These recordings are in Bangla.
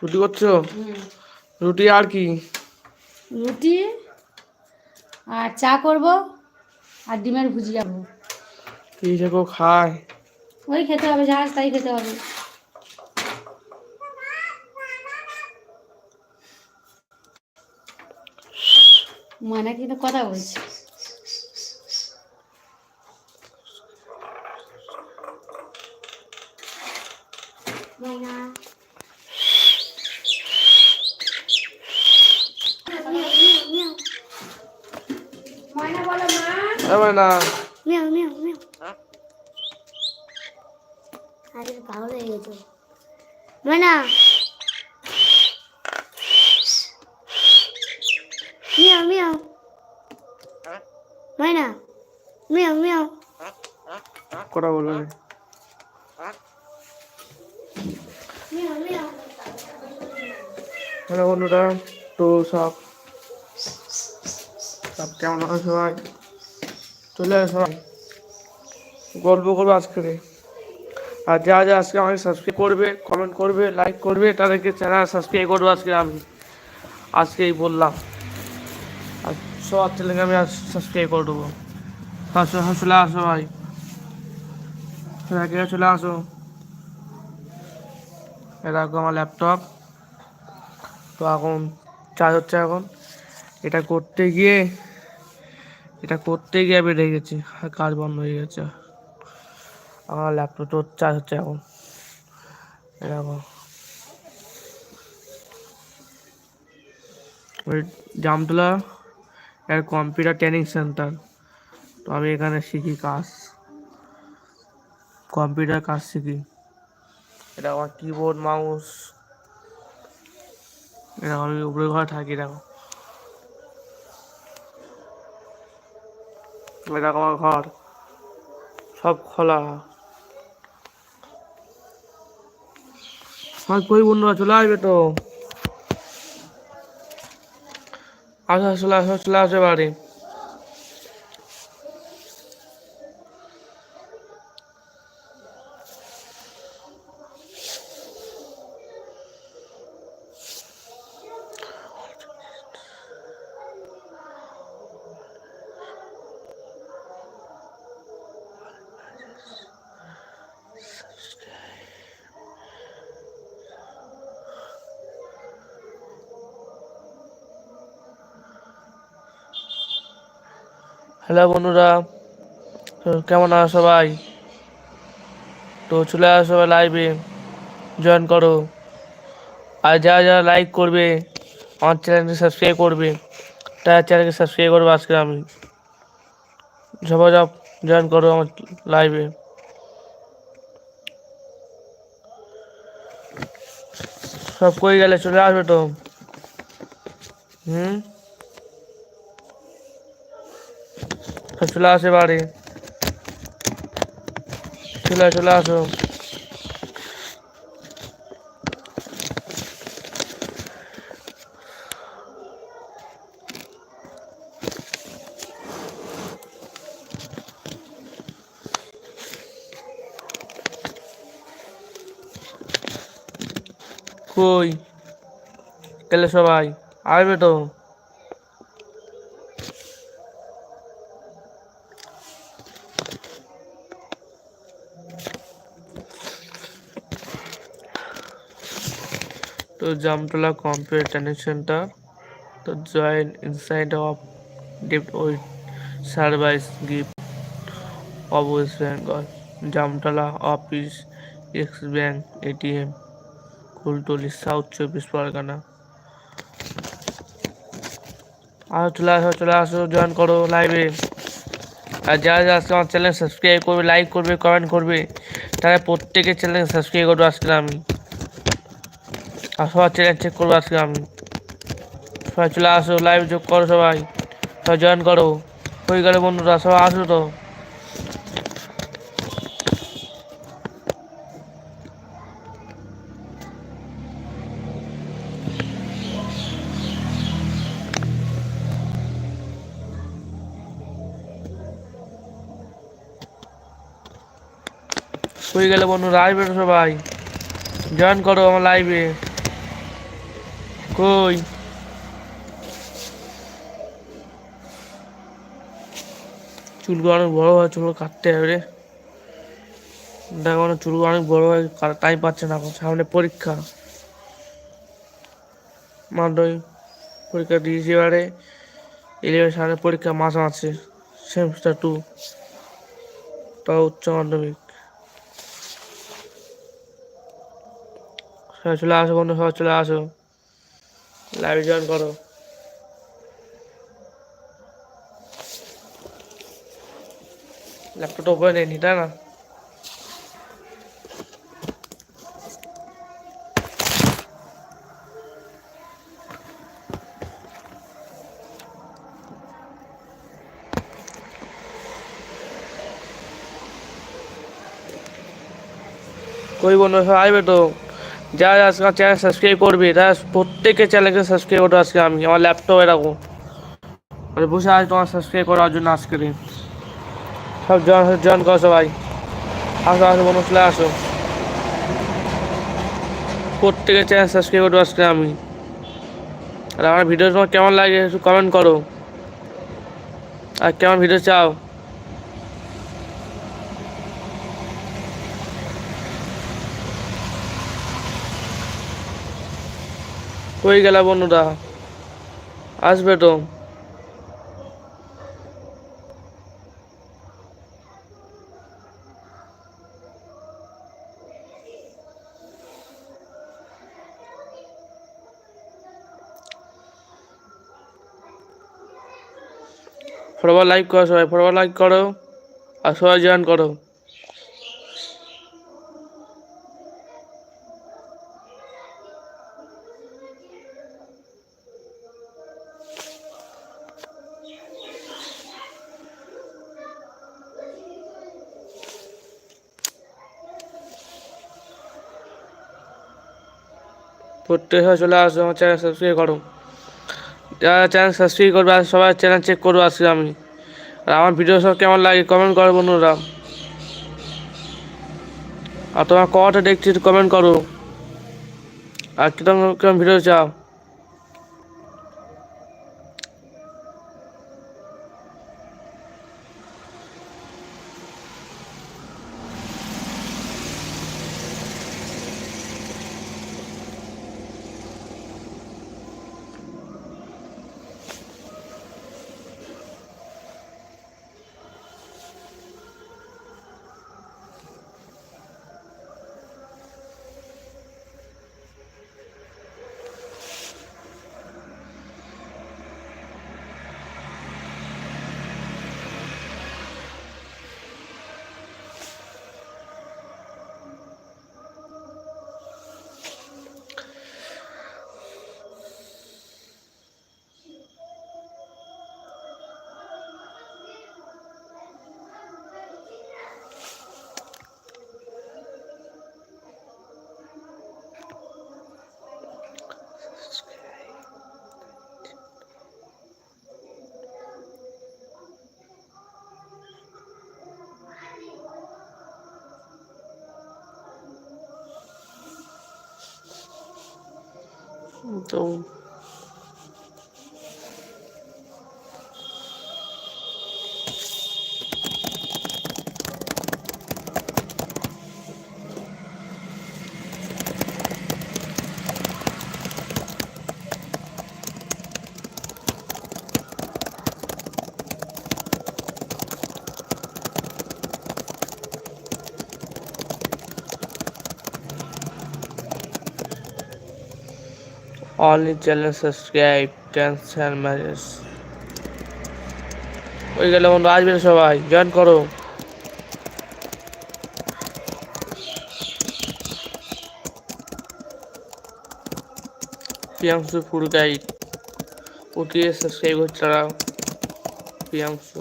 রুটি করছ? রুটি আর কি? রুটি আর চা করব আর ডিমের ভুজিয়া করব কি যে কেউ খায়? ওই খেতে হবে যা তাই খেতে হবে। মানে কিন্তু কথা বলছে ময়না বলো মা এবার না মিয়াও মিয়াও মিয়াও আরে পাগল হয়ে গেছে ময়না মিয়াও মিয়াও ময়না মিয়াও মিয়াও না। মিয়াও মিয়াও হ্যালো বন্ধুরা তো সব সব কেমন আছে সবাই চলে সবাই গল্প করব আজকে আর যা যা আজকে আমাকে সাবস্ক্রাইব করবে কমেন্ট করবে লাইক করবে, তাদেরকে চ্যানেল সাবস্ক্রাইব করব আজকে আমি। আজকেই বললাম। আর সবার চ্যানেলকে আমি সাবস্ক্রাইব করে দেবো। হ্যাঁ চলে আসো ভাই। এরা চলে আসো। এরকম আমার ল্যাপটপ তো এখন, চার্জ হচ্ছে এখন। এটা করতে গিয়ে এটা করতে গিয়ে গেছি, আর কাজ বন্ধ হয়ে গেছে। আমার ল্যাপটপ চার্জ হচ্ছে এখন। এরকম ওই জামতলা এর কম্পিউটার ট্রেনিং সেন্টার তো আমি এখানে শিখি কাজ। কম্পিউটার কাজ শিখি। এটা আমার কিবোর্ড মাউস এরকম আমি উপরে ঘরে থাকি এরকম এরকম আমার ঘর। সব খোলা। আমার কই বন্ধুরা চলে আসবে তো? আসো আসো, চলে আসো চলে আসবে বাড়ি হ্যালো বন্ধুরা, কেমন আছো সবাই? তো চলে আসো সবাই লাইভে জয়েন করো। আর যারা যারা লাইক করবে, আমার চ্যানেলকে সাবস্ক্রাইব করবে, তার চ্যানেলকে সাবস্ক্রাইব করব আজকে আমি। সবাই যাও জয়েন করো আমার লাইভে সব কই গেলে চলে আসবে তো? হুম? চলে আসে বাড়ি চলে আয়, চলে আসো কই গেলে সবাই আসবে তো তো জামতলা কম্পিউটার ট্রেনিং সেন্টার, তো join inside of deep with service gift of West Bengal Jamtala office X bank ATM Kultali south চব্বিশ পরগনা আর চলে আসো চলে আসো জয়েন করো লাইভে আর যারা যারা আজকে আমার চ্যানেল সাবস্ক্রাইব করবে লাইক করবে কমেন্ট করবে, তারা প্রত্যেকের চ্যানেল সাবস্ক্রাইব করব আজকে আমি। আর সবার চ্যানেল চেক করব আজকে আমি সবাই চলে আসো লাইভ যোগ করো সবাই। সবাই জয়েন করো। হয়ে গেলে বন্ধুরা, সবাই আসো তো। হয়ে গেলে বন্ধুরা, আসবে সবাই। জয়েন করো আমার লাইভে কই? চুলগুলো অনেক বড় হয়, চুলগুলো কাটতে হবে দেখো চুলগুলো অনেক বড় হয় টাইম পাচ্ছে না এখন। সামনে পরীক্ষা। মাধ্যমিক পরীক্ষা দিয়েছি এবারে। ইলেভেন সামনে পরীক্ষা মাস আছে সেমিস্টার টু তাও উচ্চ মাধ্যমিক। সবাই চলে আসো বন্ধু, সবাই চলে আসো। লাইভ জয়েন করো। ল্যাপটপটা ওপরে নেই তাই না? কই বন্ধু সব আসবে তো? যারা আজকে চ্যানেল সাবস্ক্রাইব করবে, তারা প্রত্যেকের চ্যানেলকে সাবস্ক্রাইব করব আজকে আমি, আমার ল্যাপটপে রাখব আর বসে আজ তোমার সাবস্ক্রাইব করার জন্য আজকে সব জয়েন জয়েন করো সবাই। আসো আসো, বন্ধু, চলে আসো। প্রত্যেকের চ্যানেল সাবস্ক্রাইব করব আজকে আমি। আর আমার ভিডিও তোমার কেমন লাগে একটু কমেন্ট করো। আর কেমন ভিডিও চাও? কই গেলা বন্ধুরা। আসবে তো। ফটোবার লাইক করো সবাই ফটোবার লাইক করো আর সবাই জয়েন করো। প্রত্যেক হয়, চলে আসবে আমার চ্যানেল সাবস্ক্রাইব করো। যারা চ্যানেল সাবস্ক্রাইব করবে আর সবাই চ্যানেল চেক করব আসি আমি। আর আমার ভিডিও সব কেমন লাগে কমেন্ট করো বন্ধুরা। আর তোমার কটা দেখছি কমেন্ট করো। আর কীরকম কীরকম ভিডিও চাও? তো only channel subscribe cancel messages. ওই গেলে বন্ধু আসবে সবাই জয়েন করো। প্রিয়াংশু ফুল গাইড ওটিএ সাবস্ক্রাইব হচ্ছে প্রিয়াংশু।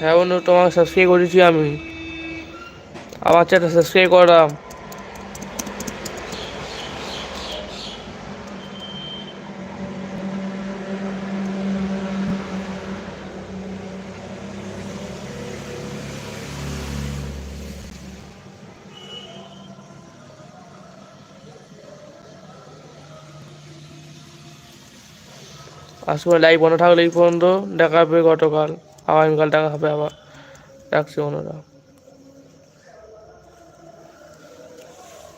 হ্যাঁ বন্ধু, তোমাকে সাবস্ক্রাইব করেছি আমি। আমার চ্যানেল সাবস্ক্রাইব করা আজ লাইভ বন্ধ থাকলে এই পর্যন্ত, দেখা হবে গতকাল। আগামীকাল দেখা হবে আবার। রাখছি বন্ধুরা।